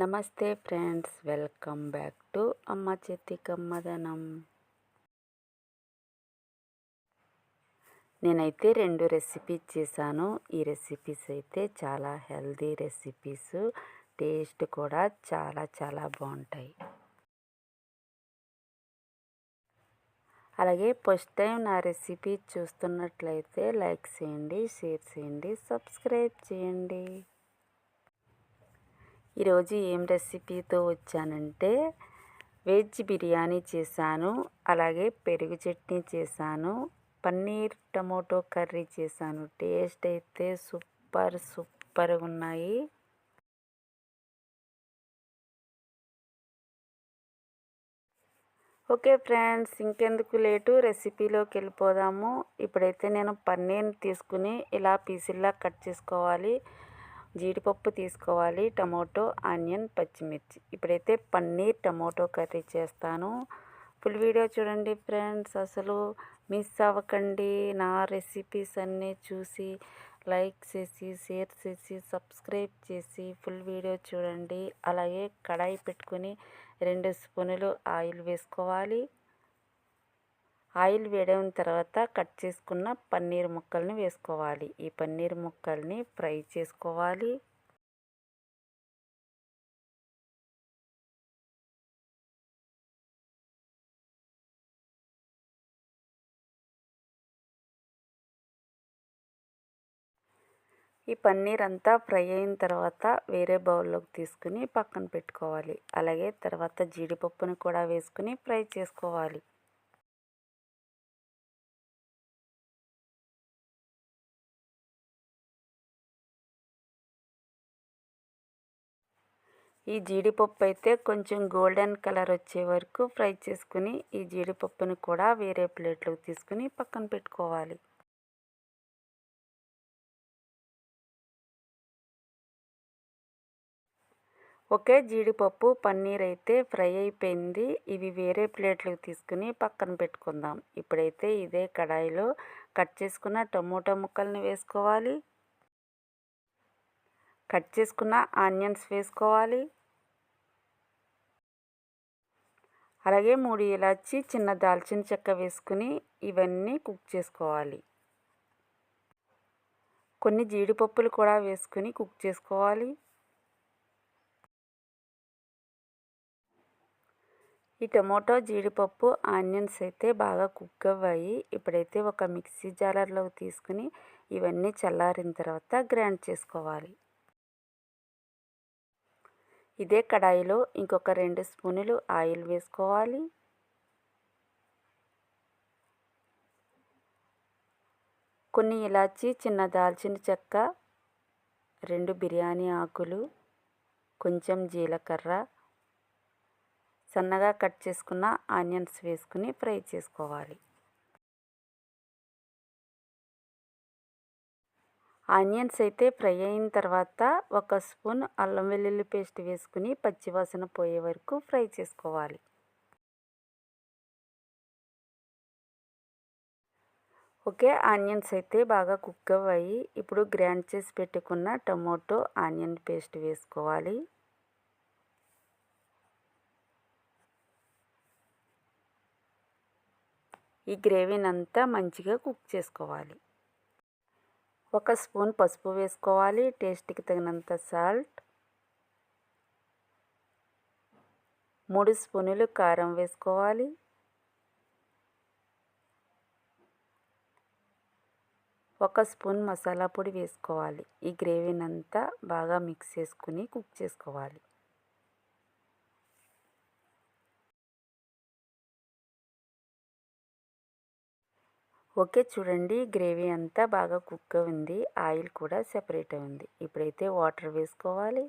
నమస్తే friends welcome back to అమ్మ చేతి కమ్మదనం. నేనైతే రెండు రెసిపీస్ చేశాను. ఈ రెసిపీస్ అయితే చాలా హెల్దీ రెసిపీస్ టేస్ట్ కూడా చాలా చాలా బాగుంటాయి. అలాగే ఫస్ట్ టైం నా రెసిపీ చూస్తున్నట్లయితే లైక్ చేయండి షేర్ చేయండి సబ్స్క్రైబ్ చేయండి. ఈరోజు ఏం రెసిపీతో వచ్చానంటే వెజ్ బిర్యానీ చేశాను అలాగే పెరుగు చట్నీ చేశాను పన్నీర్ టమోటో కర్రీ చేశాను. టేస్ట్ అయితే సూపర్ సూపర్గా ఉన్నాయి. ఓకే ఫ్రెండ్స్ ఇంకెందుకు లేటు రెసిపీలోకి వెళ్ళిపోదాము. ఇప్పుడైతే నేను పన్నీర్ని తీసుకుని ఇలా పీసుల్లా కట్ చేసుకోవాలి. జీడిపప్పు తీసుకోవాలి టమోటో ఆనియన్ పచ్చిమిర్చి. ఇప్పుడైతే పన్నీర్ టమోటో కర్రీ చేస్తాను. ఫుల్ వీడియో చూడండి ఫ్రెండ్స్. అసలు మిస్ అవ్వకండి. నా రెసిపీస్ అన్నీ చూసి లైక్ చేసి షేర్ చేసి సబ్స్క్రైబ్ చేసి ఫుల్ వీడియో చూడండి. అలాగే కడాయి పెట్టుకుని రెండు స్పూనులు ఆయిల్ వేసుకోవాలి. ఆయిల్ వేడైన తర్వాత కట్ చేసుకున్న పన్నీర్ ముక్కల్ని వేసుకోవాలి. ఈ పన్నీర్ ముక్కల్ని ఫ్రై చేసుకోవాలి. ఈ పన్నీర్ అంతా ఫ్రై అయిన తర్వాత వేరే బౌల్లోకి తీసుకుని పక్కన పెట్టుకోవాలి. అలాగే తర్వాత జీడిపప్పుని కూడా వేసుకుని ఫ్రై చేసుకోవాలి. ఈ జీడిపప్పు అయితే కొంచెం గోల్డెన్ కలర్ వచ్చే వరకు ఫ్రై చేసుకుని ఈ జీడిపప్పుని కూడా వేరే ప్లేట్లోకి తీసుకుని పక్కన పెట్టుకోవాలి. ఒకే జీడిపప్పు పన్నీర్ అయితే ఫ్రై అయిపోయింది. ఇవి వేరే ప్లేట్లకు తీసుకుని పక్కన పెట్టుకుందాం. ఇప్పుడైతే ఇదే కడాయిలో కట్ చేసుకున్న టమోటా ముక్కల్ని వేసుకోవాలి. కట్ చేసుకున్న ఆనియన్స్ వేసుకోవాలి. అలాగే మూడు ఇలాచి చిన్న దాల్చిన చెక్క వేసుకుని ఇవన్నీ కుక్ చేసుకోవాలి. కొన్ని జీడిపప్పులు కూడా వేసుకుని కుక్ చేసుకోవాలి. ఈ టమోటో జీడిపప్పు ఆనియన్స్ అయితే బాగా కుక్ అవ్వాయి. ఇప్పుడైతే ఒక మిక్సీ జాలర్లోకి తీసుకుని ఇవన్నీ చల్లారిన తర్వాత గ్రైండ్ చేసుకోవాలి. ఇదే కడాయిలో ఇంకొక రెండు స్పూనులు ఆయిల్ వేసుకోవాలి. కొన్ని ఇలాచి చిన్న దాల్చిన చెక్క రెండు బిర్యానీ ఆకులు కొంచెం జీలకర్ర సన్నగా కట్ చేసుకున్న ఆనియన్స్ వేసుకుని ఫ్రై చేసుకోవాలి. ఆనియన్స్ అయితే ఫ్రై అయిన తర్వాత ఒక స్పూన్ అల్లం వెల్లుల్లి పేస్ట్ వేసుకుని పచ్చివాసన పోయే వరకు ఫ్రై చేసుకోవాలి. ఓకే ఆనియన్స్ అయితే బాగా కుక్ అవ్వాయి. ఇప్పుడు గ్రైండ్ చేసి పెట్టుకున్న టమోటో ఆనియన్ పేస్ట్ వేసుకోవాలి. ఈ గ్రేవీని అంతా మంచిగా కుక్ చేసుకోవాలి. ఒక స్పూన్ పసుపు వేసుకోవాలి టేస్ట్కి తగినంత సాల్ట్. మూడు స్పూనులు కారం వేసుకోవాలి. ఒక స్పూన్ మసాలా పొడి వేసుకోవాలి. ఈ గ్రేవీని అంతా బాగా మిక్స్ చేసుకుని కుక్ చేసుకోవాలి. ఓకే చూడండి. గ్రేవీ అంతా బాగా కుక్ ఉంది ఆయిల్ కూడా సెపరేట్ ఉంది ఇప్పుడైతే వాటర్ వేసుకోవాలి.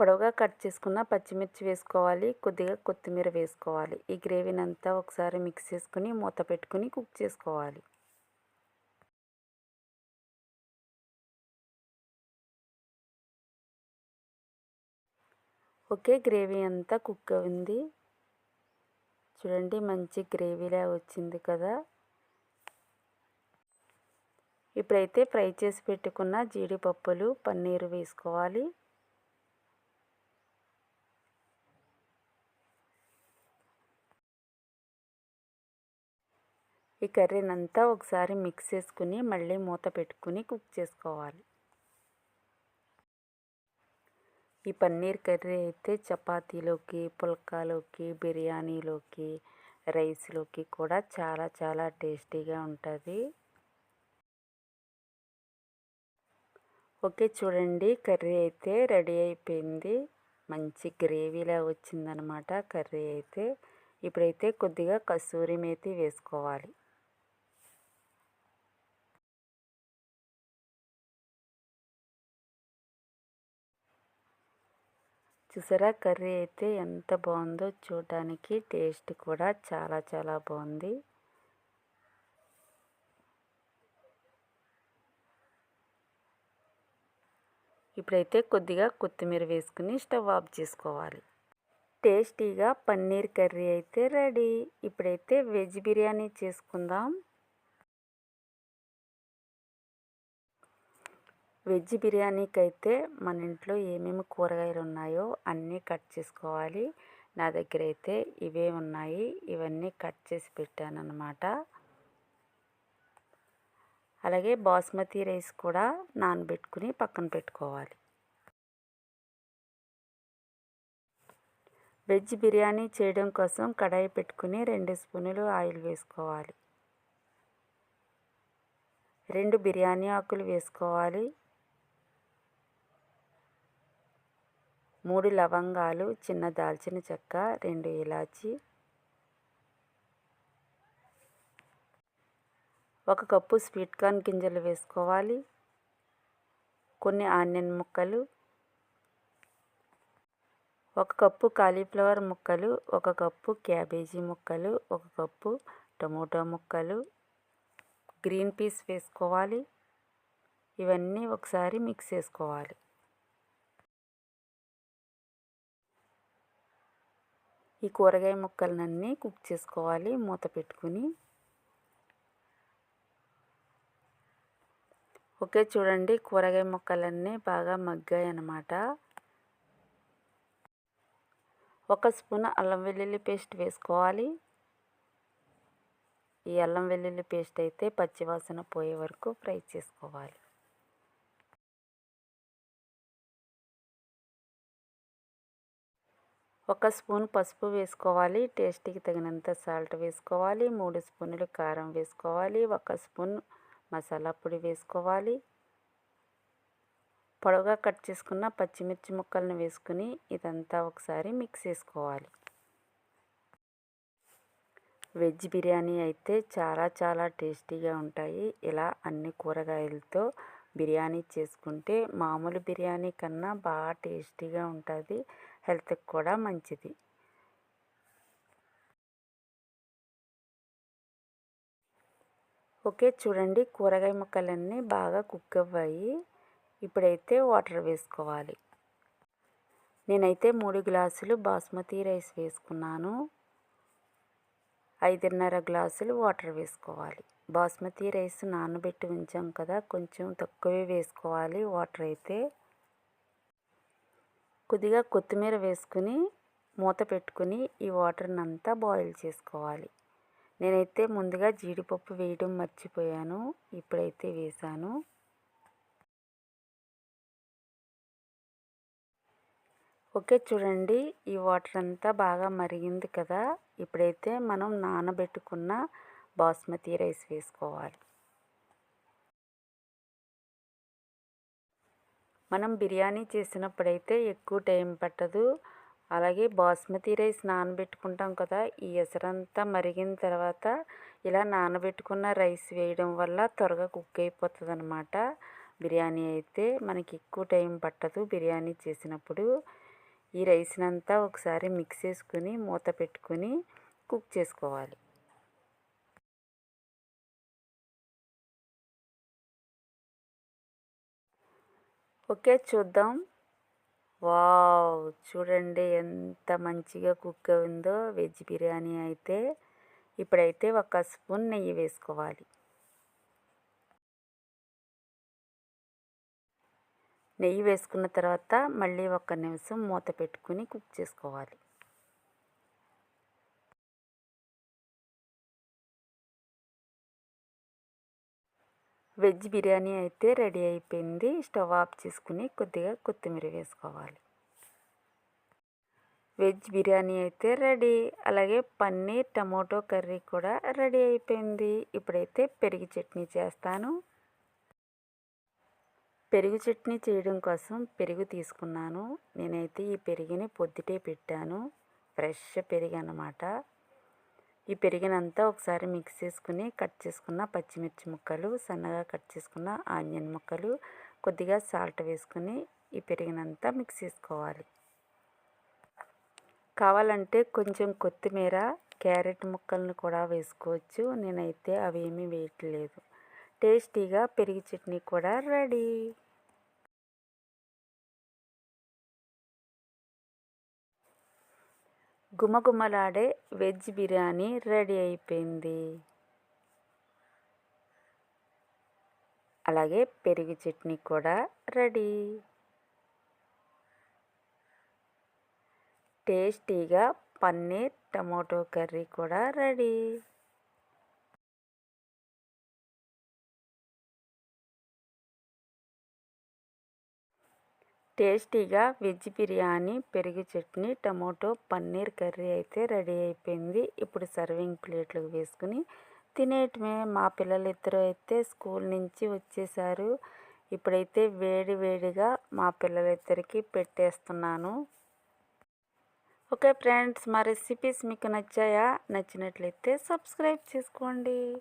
పొడవుగా కట్ చేసుకున్న పచ్చిమిర్చి వేసుకోవాలి. కొద్దిగా కొత్తిమీర వేసుకోవాలి. ఈ గ్రేవీని అంతా ఒకసారి మిక్స్ చేసుకుని మూత పెట్టుకుని కుక్ చేసుకోవాలి. ఓకే గ్రేవీ అంతా కుక్ అయింది. చూడండి మంచి గ్రేవీలా వచ్చింది కదా. ఇప్పుడైతే ఫ్రై చేసి పెట్టుకున్న జీడిపప్పులు పన్నీరు వేసుకోవాలి. ఈ కర్రీనంతా ఒకసారి మిక్స్ చేసుకుని మళ్ళీ మూత పెట్టుకుని కుక్ చేసుకోవాలి. ఈ పన్నీర్ కర్రీ అయితే చపాతీలోకి పుల్కాలోకి బిర్యానీలోకి రైస్లోకి కూడా చాలా చాలా టేస్టీగా ఉంటుంది. ఓకే చూడండి. కర్రీ అయితే రెడీ అయిపోయింది. మంచి గ్రేవీలా వచ్చిందనమాట కర్రీ అయితే. ఇప్పుడైతే కొద్దిగా కస్తూరి మేతి వేసుకోవాలి. చూసారా? కర్రీ అయితే ఎంత బాగుందో చూడడానికి టేస్ట్ కూడా చాలా చాలా బాగుంది. ఇప్పుడైతే కొద్దిగా కొత్తిమీర వేసుకుని స్టవ్ ఆఫ్ చేసుకోవాలి. టేస్టీగా పన్నీర్ కర్రీ అయితే రెడీ. ఇప్పుడైతే వెజ్ బిర్యానీ చేసుకుందాం. వెజ్ బిర్యానీకి అయితే మన ఇంట్లో ఏమేమి కూరగాయలు ఉన్నాయో అన్నీ కట్ చేసుకోవాలి. నా దగ్గర అయితే ఇవే ఉన్నాయి. ఇవన్నీ కట్ చేసి పెట్టాను అనమాట అలాగే బాస్మతి రైస్ కూడా నానబెట్టుకుని పక్కన పెట్టుకోవాలి. వెజ్ బిర్యానీ చేయడం కోసం కడాయి పెట్టుకుని రెండు స్పూనులు ఆయిల్ వేసుకోవాలి. రెండు బిర్యానీ ఆకులు వేసుకోవాలి. మూడు లవంగాలు చిన్న దాల్చిన చెక్క రెండు ఇలాచి ఒక కప్పు స్వీట్ కార్న్ గింజలు వేసుకోవాలి. కొన్ని ఆనియన్ ముక్కలు ఒక కప్పు కాలీఫ్లవర్ ముక్కలు ఒక కప్పు క్యాబేజీ ముక్కలు ఒక కప్పు టమోటా ముక్కలు. గ్రీన్ పీస్ వేసుకోవాలి. ఇవన్నీ ఒకసారి మిక్స్ చేసుకోవాలి. ఈ కూరగాయ ముక్కలన్నీ కుక్ చేసుకోవాలి. మూత పెట్టుకుని ఓకే చూడండి కూరగాయ ముక్కలన్నీ బాగా మగ్గాయి అన్నమాట ఒక స్పూన్ అల్లం వెల్లుల్లి పేస్ట్ వేసుకోవాలి. ఈ అల్లం వెల్లుల్లి పేస్ట్ అయితే పచ్చివాసన పోయే వరకు ఫ్రై చేసుకోవాలి. ఒక స్పూన్ పసుపు వేసుకోవాలి టేస్ట్కి తగినంత సాల్ట్ వేసుకోవాలి మూడు స్పూన్లు కారం వేసుకోవాలి ఒక స్పూన్ మసాలా పొడి వేసుకోవాలి. పొడవుగా కట్ చేసుకున్న పచ్చిమిర్చి ముక్కలను వేసుకుని ఇదంతా ఒకసారి మిక్స్ చేసుకోవాలి. వెజ్ బిర్యానీ అయితే చాలా చాలా టేస్టీగా ఉంటాయి. ఇలా అన్ని కూరగాయలతో బిర్యానీ చేసుకుంటే మామూలు బిర్యానీ కన్నా బాగా టేస్టీగా ఉంటుంది. హెల్త్కి కూడా మంచిది. ఓకే చూడండి కూరగాయ ముక్కలన్నీ బాగా కుక్ అవ్వాయి. ఇప్పుడైతే వాటర్ వేసుకోవాలి. నేనైతే మూడు గ్లాసులు బాస్మతి రైస్ వేసుకున్నాను. ఐదున్నర గ్లాసులు వాటర్ వేసుకోవాలి. బాస్మతి రైస్ నానబెట్టి ఉంచాం కదా కొంచెం తక్కువే వేసుకోవాలి వాటర్ అయితే. కొద్దిగా కొత్తిమీర వేసుకుని మూత పెట్టుకుని ఈ వాటర్ని అంతా బాయిల్ చేసుకోవాలి. నేనైతే ముందుగా జీడిపప్పు వేయడం మర్చిపోయాను. ఇప్పుడైతే వేసాను. ఓకే చూడండి. ఈ వాటర్ అంతా బాగా మరిగింది కదా. ఇప్పుడైతే మనం నానబెట్టుకున్న బాస్మతి రైస్ వేసుకోవాలి. మనం బిర్యానీ చేసినప్పుడైతే ఎక్కువ టైం పట్టదు. అలాగే బాస్మతి రైస్ నానబెట్టుకుంటాం కదా ఈ ఎసరంతా మరిగిన తర్వాత ఇలా నానబెట్టుకున్న రైస్ వేయడం వల్ల త్వరగా కుక్ అయిపోతుంది అనమాట బిర్యానీ అయితే మనకి ఎక్కువ టైం పట్టదు బిర్యానీ చేసినప్పుడు. ఈ రైస్నంతా ఒకసారి మిక్స్ చేసుకుని మూత పెట్టుకుని కుక్ చేసుకోవాలి. ఓకే చూద్దాం. వావ్! చూడండి ఎంత మంచిగా కుక్ అయిందో వెజ్ బిర్యానీ అయితే. ఇప్పుడైతే ఒక స్పూన్ నెయ్యి వేసుకోవాలి. నెయ్యి వేసుకున్న తర్వాత మళ్ళీ ఒక నిమిషం మూత పెట్టుకుని కుక్ చేసుకోవాలి. వెజ్ బిర్యానీ అయితే రెడీ అయిపోయింది. స్టవ్ ఆఫ్ చేసుకుని కొద్దిగా కొత్తిమీర వేసుకోవాలి. వెజ్ బిర్యానీ అయితే రెడీ. అలాగే పన్నీర్ టమోటో కర్రీ కూడా రెడీ అయిపోయింది. ఇప్పుడైతే పెరుగు చట్నీ చేస్తాను. పెరుగు చట్నీ చేయడం కోసం పెరుగు తీసుకున్నాను. నేనైతే ఈ పెరుగుని పొద్దుటే పెట్టాను. ఫ్రెష్ పెరుగు అన్నమాట ఈ పెరిగినంతా ఒకసారి మిక్స్ చేసుకుని కట్ చేసుకున్న పచ్చిమిర్చి ముక్కలు సన్నగా కట్ చేసుకున్న ఆనియన్ ముక్కలు కొద్దిగా సాల్ట్ వేసుకుని ఈ పెరిగినంతా మిక్స్ చేసుకోవాలి. కావాలంటే కొంచెం కొత్తిమీర క్యారెట్ ముక్కలను కూడా వేసుకోవచ్చు. నేనైతే అవి ఏమీ వేయట్లేదు. టేస్టీగా పెరిగి చట్నీ కూడా రెడీ. గుమగుమలాడే వెజ్ బిర్యానీ రెడీ అయిపోయింది. అలాగే పెరుగు చట్నీ కూడా రెడీ. టేస్టీగా పన్నీర్ టమోటో కర్రీ కూడా రెడీ. టేస్టీగా వెజ్ బిర్యానీ పెరుగు చట్నీ టమోటో పన్నీర్ కర్రీ అయితే రెడీ అయిపోయింది. ఇప్పుడు సర్వింగ్ ప్లేట్లకు వేసుకుని తినేయటమే. మా పిల్లలిద్దరూ అయితే స్కూల్ నుంచి వచ్చేసారు. ఇప్పుడైతే వేడి వేడిగా మా పిల్లలిద్దరికీ పెట్టేస్తున్నాను. ఓకే ఫ్రెండ్స్ మా రెసిపీస్ మీకు నచ్చాయా? నచ్చినట్లయితే సబ్స్క్రైబ్ చేసుకోండి.